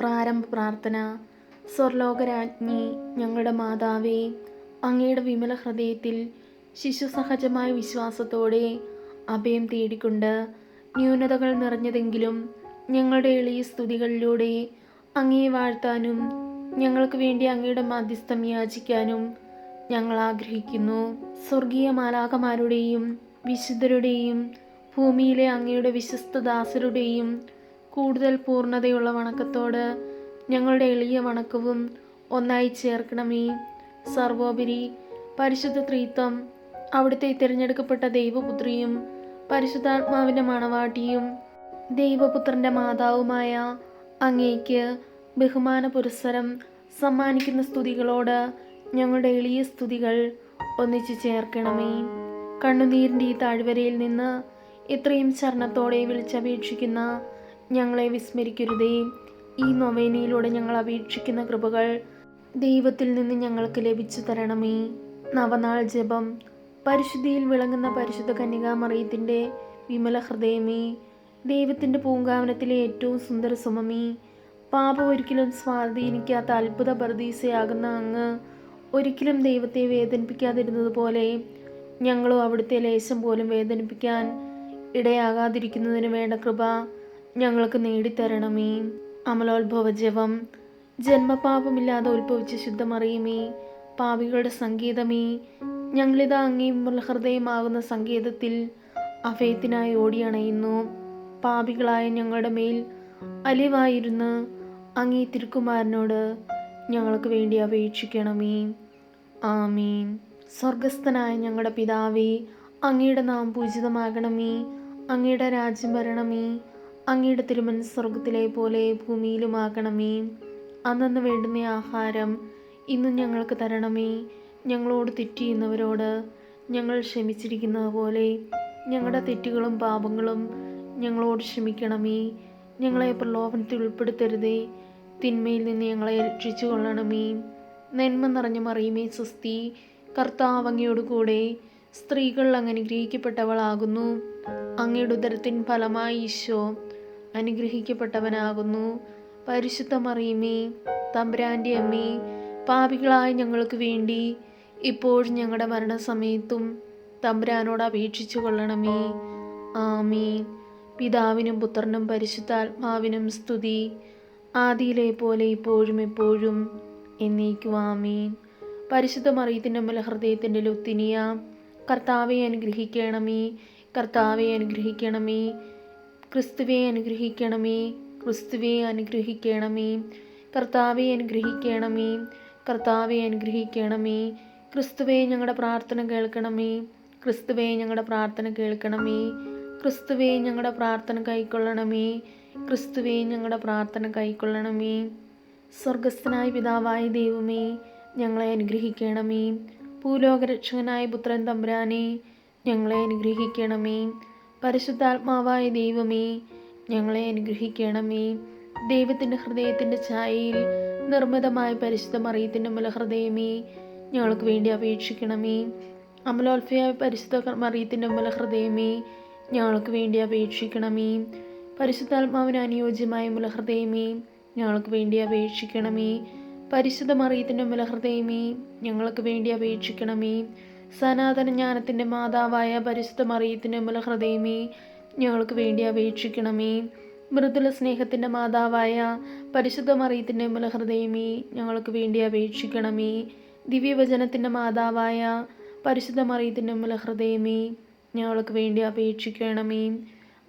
പ്രാരംഭ പ്രാർത്ഥന. സ്വർലോകരാജ്ഞി ഞങ്ങളുടെ മാതാവേ അങ്ങയുടെ വിമല ഹൃദയത്തിൽ ശിശുസഹജമായ വിശ്വാസത്തോടെ അഭയം തേടിക്കൊണ്ട് ന്യൂനതകൾ നിറഞ്ഞതെങ്കിലും ഞങ്ങളുടെ എളിയ സ്തുതികളിലൂടെ അങ്ങയെ വാഴ്ത്താനും ഞങ്ങൾക്ക് വേണ്ടി അങ്ങയുടെ മാധ്യസ്ഥം യാചിക്കാനും ഞങ്ങൾ ആഗ്രഹിക്കുന്നു. സ്വർഗീയ മാലാകമാരുടെയും വിശുദ്ധരുടെയും ഭൂമിയിലെ അങ്ങയുടെ വിശ്വസ്ത ദാസരുടെയും കൂടുതൽ പൂർണതയുള്ള വണക്കത്തോട് ഞങ്ങളുടെ എളിയ വണക്കവും ഒന്നായി ചേർക്കണമേ. സർവോപരി പരിശുദ്ധ ത്രീത്വം അവിടുത്തെ തിരഞ്ഞെടുക്കപ്പെട്ട ദൈവപുത്രിയും പരിശുദ്ധാത്മാവിന്റെ മണവാട്ടിയും ദൈവപുത്രന്റെ മാതാവുമായ അങ്ങേക്ക് ബഹുമാന പുരസ്സരം സമ്മാനിക്കുന്ന സ്തുതികളോട് ഞങ്ങളുടെ എളിയ സ്തുതികൾ ഒന്നിച്ചു ചേർക്കണമേ. കണ്ണുനീരിന്റെ ഈ താഴ്വരയിൽ നിന്ന് ഇത്രയും ചരണത്തോടെ വിളിച്ചപേക്ഷിക്കുന്ന ഞങ്ങളെ വിസ്മരിക്കരുതേ. ഈ നൊവേനയിലൂടെ ഞങ്ങൾ അപേക്ഷിക്കുന്ന കൃപകൾ ദൈവത്തിൽ നിന്ന് ഞങ്ങൾക്ക് ലഭിച്ചു തരണമേ. നവനാൾ ജപം. പരിശുദ്ധിയിൽ വിളങ്ങുന്ന പരിശുദ്ധ കന്യകാമറിയത്തിന്റെ വിമല ഹൃദയമേ. ദൈവത്തിന്റെ പൂങ്കാവനത്തിലെ ഏറ്റവും സുന്ദര സുമമേ. പാപം ഒരിക്കലും സ്വാധീനിക്കാത്ത അത്ഭുത പ്രതീസയാകുന്ന അങ്ങ് ഒരിക്കലും ദൈവത്തെ വേദനിപ്പിക്കാതിരുന്നതുപോലെ ഞങ്ങളും അവിടുത്തെ ലേശം പോലും വേദനിപ്പിക്കാൻ ഇടയാകാതിരിക്കുന്നതിന് വേണ്ട കൃപ ഞങ്ങൾക്ക് നേടിത്തരണമേ. അമലോത്ഭവജവം ജന്മപാപമില്ലാതെ ഉത്ഭവിച്ച ശുദ്ധമറിയുമേ. പാപികളുടെ സംഗീതമേ ഞങ്ങളിതാ അങ്ങേയും ഹൃദയമാകുന്ന സംഗീതത്തിൽ അഭയത്തിനായി ഓടിയണയുന്നു. പാപികളായ ഞങ്ങളുടെ മേൽ അലിവായിരുന്ന് അങ്ങേ തിരുക്കുമാരനോട് ഞങ്ങൾക്ക് വേണ്ടി അപേക്ഷിക്കണമേ. ആമീൻ. സ്വർഗസ്ഥനായ ഞങ്ങളുടെ പിതാവേ അങ്ങയുടെ നാം പൂജിതമാകണമേ. അങ്ങയുടെ രാജ്യം വരണമേ. അങ്ങയുടെ തിരുമൻ സ്വർഗത്തിലെ പോലെ ഭൂമിയിലുമാകണമേ. അന്നു വേണ്ടുന്ന ആഹാരം ഇന്നും ഞങ്ങൾക്ക് തരണമേ. ഞങ്ങളോട് തെറ്റിയുന്നവരോട് ഞങ്ങൾ ക്ഷമിച്ചിരിക്കുന്നത് പോലെ ഞങ്ങളുടെ തെറ്റുകളും പാപങ്ങളും ഞങ്ങളോട് ക്ഷമിക്കണമേ. ഞങ്ങളെ പ്രലോഭനത്തിൽ ഉൾപ്പെടുത്തരുതേ. തിന്മയിൽ നിന്ന് ഞങ്ങളെ രക്ഷിച്ചു കൊള്ളണമേ. നന്മ നിറഞ്ഞ മറിയുമേ സുസ്തി കർത്താവ് അങ്ങയോട് കൂടെ സ്ത്രീകൾ അങ്ങ് അനുഗ്രഹിക്കപ്പെട്ടവളാകുന്നു. അങ്ങയുടെ ഉദരത്തിൻ ഫലമായി ഈശോ അനുഗ്രഹിക്കപ്പെട്ടവനാകുന്നു. പരിശുദ്ധ മറിയമേ തമ്പുരാന്റെ അമ്മേ പാപികളായ ഞങ്ങൾക്ക് വേണ്ടി ഇപ്പോഴും ഞങ്ങളുടെ മരണസമയത്തും തമ്പുരാനോട് അപേക്ഷിച്ചു കൊള്ളണമേ. ആമീൻ. പിതാവിനും പുത്രനും പരിശുദ്ധാത്മാവിനും സ്തുതി. ആദിയിലെ പോലെ ഇപ്പോഴും എപ്പോഴും എന്നേക്കും ആമീൻ. പരിശുദ്ധ മറിയത്തിന്റെ മുല ഹൃദയത്തിന്റെ ലുത്തിനിയ കർത്താവെ അനുഗ്രഹിക്കണമേ കർത്താവെ അനുഗ്രഹിക്കണമേ. ക്രിസ്തുവെ അനുഗ്രഹിക്കണമേ ക്രിസ്തുവെ അനുഗ്രഹിക്കണമേ കർത്താവെ അനുഗ്രഹിക്കണമേ കർത്താവെ അനുഗ്രഹിക്കണമേ ക്രിസ്തുവെ ഞങ്ങളുടെ പ്രാർത്ഥന കേൾക്കണമേ ക്രിസ്തുവെ ഞങ്ങളുടെ പ്രാർത്ഥന കേൾക്കണമേ ക്രിസ്തുവെ ഞങ്ങളുടെ പ്രാർത്ഥന കൈക്കൊള്ളണമേ ക്രിസ്തുവെ ഞങ്ങളുടെ പ്രാർത്ഥന കൈക്കൊള്ളണമേ. സ്വർഗസ്ഥനായ പിതാവായ ദൈവമേ ഞങ്ങളെ അനുഗ്രഹിക്കണമേ. ഭൂലോകരക്ഷകനായ പുത്രൻ തമ്പുരാനെ ഞങ്ങളെ അനുഗ്രഹിക്കണമേ. പരിശുദ്ധാത്മാവായ ദൈവമേ ഞങ്ങളെ അനുഗ്രഹിക്കണമേ. ദൈവത്തിന്റെ ഹൃദയത്തിന്റെ ഛായയിൽ നിർമ്മിതമായ പരിശുദ്ധ മറിയത്തിന്റെ മുലഹൃദയമേ ഞങ്ങൾക്ക് വേണ്ടി അപേക്ഷിക്കണമേ. അമലോത്ഭയായ പരിശുദ്ധ മറിയത്തിന്റെ മുലഹൃദയമേ ഞങ്ങൾക്ക് വേണ്ടി അപേക്ഷിക്കണമേ. പരിശുദ്ധാത്മാവിന് അനുയോജ്യമായ മുലഹൃദയമേ ഞങ്ങൾക്ക് വേണ്ടി അപേക്ഷിക്കണമേ. പരിശുദ്ധ മറിയത്തിന്റെ മുലഹൃദയമേ ഞങ്ങൾക്ക് വേണ്ടി അപേക്ഷിക്കണമേ. സനാതന ജ്ഞാനത്തിന്റെ മാതാവായ പരിശുദ്ധ മറിയത്തിന്റെ മുലഹൃദയമേ ഞങ്ങൾക്ക് വേണ്ടി അപേക്ഷിക്കണമേ. മൃദുല സ്നേഹത്തിന്റെ മാതാവായ പരിശുദ്ധ മറിയത്തിന്റെ മുലഹൃദയമേ ഞങ്ങൾക്ക് വേണ്ടി അപേക്ഷിക്കണമേ. ദിവ്യവചനത്തിന്റെ മാതാവായ പരിശുദ്ധ മറിയത്തിന്റെ മുലഹൃദയമേ ഞങ്ങൾക്ക് വേണ്ടി അപേക്ഷിക്കണമേ.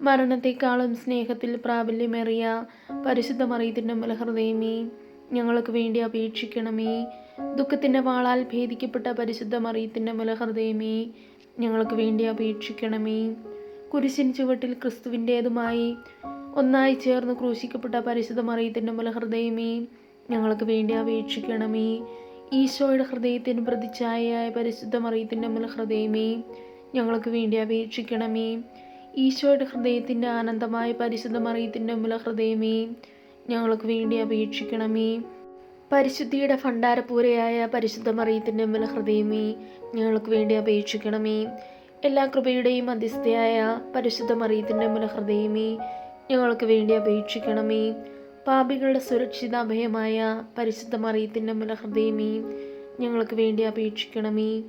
മരണത്തെക്കാളും സ്നേഹത്തിൽ പ്രാബല്യമേറിയ പരിശുദ്ധ മറിയത്തിന്റെ മുലഹൃദയമേ ഞങ്ങൾക്ക് വേണ്ടി അപേക്ഷിക്കണമേ. ദുഃഖത്തിന്റെ വാളാൽ ഭേദിക്കപ്പെട്ട പരിശുദ്ധ മറിയത്തിന്റെ മുലഹൃദയമേ ഞങ്ങൾക്ക് വേണ്ടി അപേക്ഷിക്കണമേ. കുരിശിൻ ചുവട്ടിൽ ക്രിസ്തുവിന്റേതുമായി ഒന്നായി ചേർന്ന് ക്രൂശിക്കപ്പെട്ട പരിശുദ്ധ മറിയത്തിന്റെ മുലഹൃദയമേ ഞങ്ങൾക്ക് വേണ്ടി അപേക്ഷിക്കണമേ. ഈശോയുടെ ഹൃദയത്തിന് പ്രതിച്ഛായയായ പരിശുദ്ധ മറിയത്തിന്റെ മുലഹൃദയമേ ഞങ്ങൾക്ക് വേണ്ടി അപേക്ഷിക്കണമേ. ഈശോയുടെ ഹൃദയത്തിന്റെ ആനന്ദമായ പരിശുദ്ധ മറിയത്തിന്റെ മുലഹൃദയമേ ഞങ്ങൾക്ക് വേണ്ടി അപേക്ഷിക്കണമേ. പരിശുദ്ധിയുടെ ഭണ്ഡാരപൂരയായ പരിശുദ്ധ മറിയത്തിന്റെ മുലഹൃദയമേ ഞങ്ങൾക്ക് വേണ്ടി അപേക്ഷിക്കണമേ. എല്ലാ കൃപയുടെയും മധ്യസ്ഥയായ പരിശുദ്ധ മറിയത്തിന്റെ മുലഹൃദയമേ ഞങ്ങൾക്ക് വേണ്ടി അപേക്ഷിക്കണമേ. പാപികളുടെ സുരക്ഷിത അഭയമായ പരിശുദ്ധ മറിയത്തിന്റെ മുലഹൃദയമേ ഞങ്ങൾക്ക് വേണ്ടി അപേക്ഷിക്കണമേ.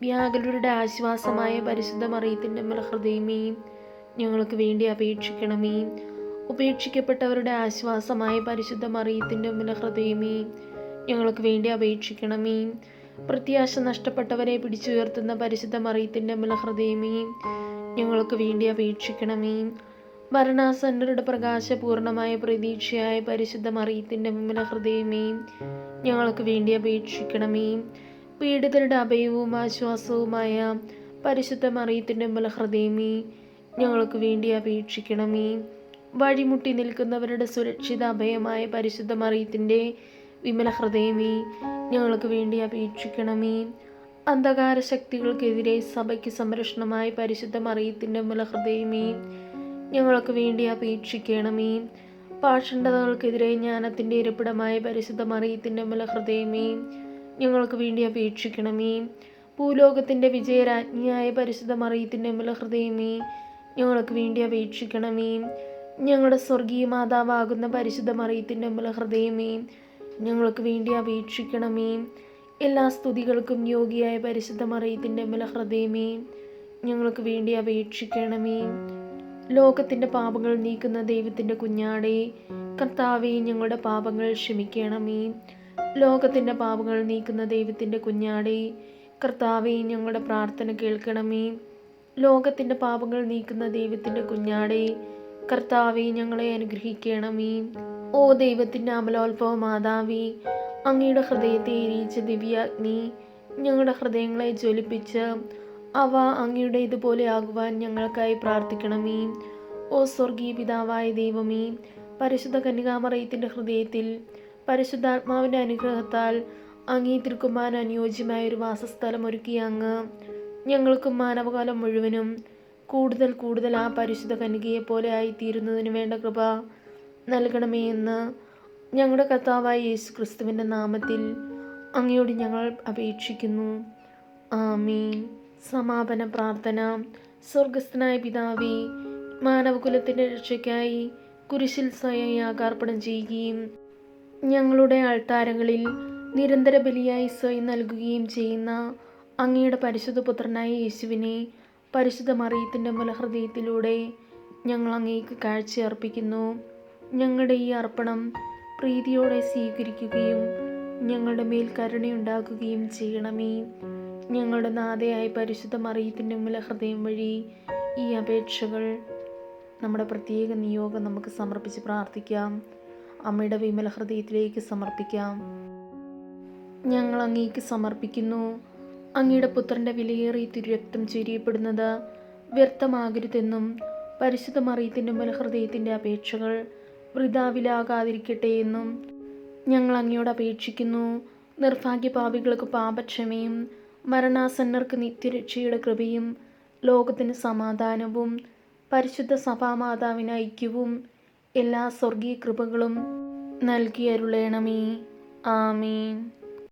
വ്യാകുലരുടെ ആശ്വാസമായ പരിശുദ്ധ മറിയത്തിന്റെ മുലഹൃദയമേ ഞങ്ങൾക്ക് വേണ്ടി അപേക്ഷിക്കണമേ. ഉപേക്ഷിക്കപ്പെട്ടവരുടെ ആശ്വാസമായ പരിശുദ്ധ മറിയത്തിന്റെ മുലഹൃദയമേ ഞങ്ങൾക്ക് വേണ്ടി അപേക്ഷിക്കണമേ. പ്രത്യാശ നഷ്ടപ്പെട്ടവരെ പിടിച്ചുയർത്തുന്ന പരിശുദ്ധ മറിയത്തിന്റെ മുലഹൃദയമേ ഞങ്ങൾക്ക് വേണ്ടി അപേക്ഷിക്കണമേ. മരണാസന്നരുടെ പ്രകാശപൂർണമായ പ്രതീക്ഷയായ പരിശുദ്ധ മറിയത്തിന്റെ മുലഹൃദയമേ ഞങ്ങൾക്ക് വേണ്ടി അപേക്ഷിക്കണമേ. പീഡിതരുടെ അഭയവും ആശ്വാസവുമായ പരിശുദ്ധ മറിയത്തിന്റെ മുലഹൃദയമേ ഞങ്ങൾക്ക് വേണ്ടി അപേക്ഷിക്കണമേ. വഴിമുട്ടി നിൽക്കുന്നവരുടെ സുരക്ഷിത അഭയമായ പരിശുദ്ധ മറിയത്തിന്റെ വിമല ഹൃദയമേ ഞങ്ങൾക്ക് വേണ്ടി അപേക്ഷിക്കണമേ. അന്ധകാര ശക്തികൾക്കെതിരെ സഭയ്ക്ക് സംരക്ഷണമായ പരിശുദ്ധ മറിയത്തിന്റെ മുലഹൃദയമേ ഞങ്ങൾക്ക് വേണ്ടി അപേക്ഷിക്കണമേ. പാഷണ്ഡതകൾക്കെതിരെ ജ്ഞാനത്തിന്റെ ഇരിപ്പിടമായ പരിശുദ്ധ മറിയത്തിന്റെ മുലഹൃദയമേ ഞങ്ങൾക്ക് വേണ്ടി അപേക്ഷിക്കണമേ. ഭൂലോകത്തിന്റെ വിജയരാജ്ഞിയായ പരിശുദ്ധ മറിയത്തിന്റെ മുലഹൃദയമേ ഞങ്ങൾക്ക് വേണ്ടി അപേക്ഷിക്കണമേ. ഞങ്ങളുടെ സ്വർഗീയ മാതാവാകുന്ന പരിശുദ്ധ മറിയത്തിന്റെ മുമ്പിൽ ഹൃദയമേ ഞങ്ങൾക്ക് വേണ്ടി അപേക്ഷിക്കണമേ. എല്ലാ സ്തുതികൾക്കും യോഗിയായ പരിശുദ്ധ മറിയത്തിന്റെ മുമ്പിൽ ഹൃദയമേ ഞങ്ങൾക്ക് വേണ്ടി അപേക്ഷിക്കണമേ. ലോകത്തിന്റെ പാപങ്ങൾ നീക്കുന്ന ദൈവത്തിന്റെ കുഞ്ഞാടെ കർത്താവെ ഞങ്ങളുടെ പാപങ്ങൾ ക്ഷമിക്കണമേ. ലോകത്തിന്റെ പാപങ്ങൾ നീക്കുന്ന ദൈവത്തിന്റെ കുഞ്ഞാടെ കർത്താവെ ഞങ്ങളുടെ പ്രാർത്ഥന കേൾക്കണമേ. ലോകത്തിന്റെ പാപങ്ങൾ നീക്കുന്ന ദൈവത്തിന്റെ കുഞ്ഞാടേ കർത്താവെ ഞങ്ങളെ അനുഗ്രഹിക്കണമേ ഓ ദൈവത്തിന്റെ അമലോത്ഭവ മാതാവി അങ്ങയുടെ ഹൃദയത്തെ എരിയിച്ച ദിവ്യാഗ്നി ഞങ്ങളുടെ ഹൃദയങ്ങളെ ജ്വലിപ്പിച്ച് അവ അങ്ങയുടെ ഇതുപോലെ ആകുവാൻ ഞങ്ങൾക്കായി പ്രാർത്ഥിക്കണമേ ഓ സ്വർഗീയ പിതാവായ ദൈവമേ പരിശുദ്ധ കന്യകാമറയത്തിന്റെ ഹൃദയത്തിൽ പരിശുദ്ധാത്മാവിന്റെ അനുഗ്രഹത്താൽ അങ്ങേ തിരുക്കുമാൻ അനുയോജ്യമായ ഒരു വാസസ്ഥലം ഒരുക്കിയ അങ്ങ് ഞങ്ങൾക്കും മാനവകാലം മുഴുവനും കൂടുതൽ കൂടുതൽ ആ പരിശുദ്ധ കനികയെ പോലെ ആയിത്തീരുന്നതിന് വേണ്ട കൃപ നൽകണമേ എന്ന് ഞങ്ങളുടെ കർത്താവായ യേശു ക്രിസ്തുവിന്റെ നാമത്തിൽ അങ്ങയോട് ഞങ്ങൾ അപേക്ഷിക്കുന്നു. ആമീൻ. സമാപന പ്രാർത്ഥന. സ്വർഗസ്ഥനായ പിതാവി മാനവകുലത്തിന്റെ രക്ഷയ്ക്കായി കുരിശിൽ സ്വയം യാഗാർപ്പണം ചെയ്യുകയും ഞങ്ങളുടെ അൾത്താരങ്ങളിൽ നിരന്തര ബലിയായി സ്വയം നൽകുകയും ചെയ്യുന്ന അങ്ങയുടെ പരിശുദ്ധ പുത്രനായ യേശുവിനെ പരിശുദ്ധ മറിയത്തിന്റെ മുലഹൃദയത്തിലൂടെ ഞങ്ങൾ അങ്ങേക്ക് കാഴ്ചയർപ്പിക്കുന്നു ഞങ്ങളുടെ ഈ അർപ്പണം പ്രീതിയോടെ സ്വീകരിക്കുകയും ഞങ്ങളുടെ മേൽ കരുണയുണ്ടാക്കുകയും ചെയ്യണമേ. ഞങ്ങളുടെ നാഥയായ പരിശുദ്ധ മറിയത്തിന്റെ മുലഹൃദയം വഴി ഈ അപേക്ഷകൾ നമ്മുടെ പ്രത്യേക നിയോഗം നമുക്ക് സമർപ്പിച്ച് പ്രാർത്ഥിക്കാം. അമ്മയുടെ വിമല ഹൃദയത്തിലേക്ക് സമർപ്പിക്കാം. ഞങ്ങൾ അങ്ങേക്ക് സമർപ്പിക്കുന്നു. അങ്ങയുടെ പുത്രന്റെ വിലയേറിയ തിരുരക്തം ചൊരിയപ്പെടുന്നത് വ്യർത്ഥമാകരുതെന്നും പരിശുദ്ധ മറിയത്തിന്റെ മുലഹൃദയത്തിന്റെ അപേക്ഷകൾ വൃതാവിലാകാതിരിക്കട്ടെ എന്നും ഞങ്ങൾ അങ്ങയോട് അപേക്ഷിക്കുന്നു. നിർഭാഗ്യപാപികൾക്ക് പാപക്ഷമയും മരണാസന്നർക്ക് നിത്യരക്ഷയുടെ കൃപയും ലോകത്തിന് സമാധാനവും പരിശുദ്ധ സഭാമാതാവിന് ഐക്യവും എല്ലാ സ്വർഗീയ കൃപകളും നൽകി അരുളേണമേ. ആമീൻ.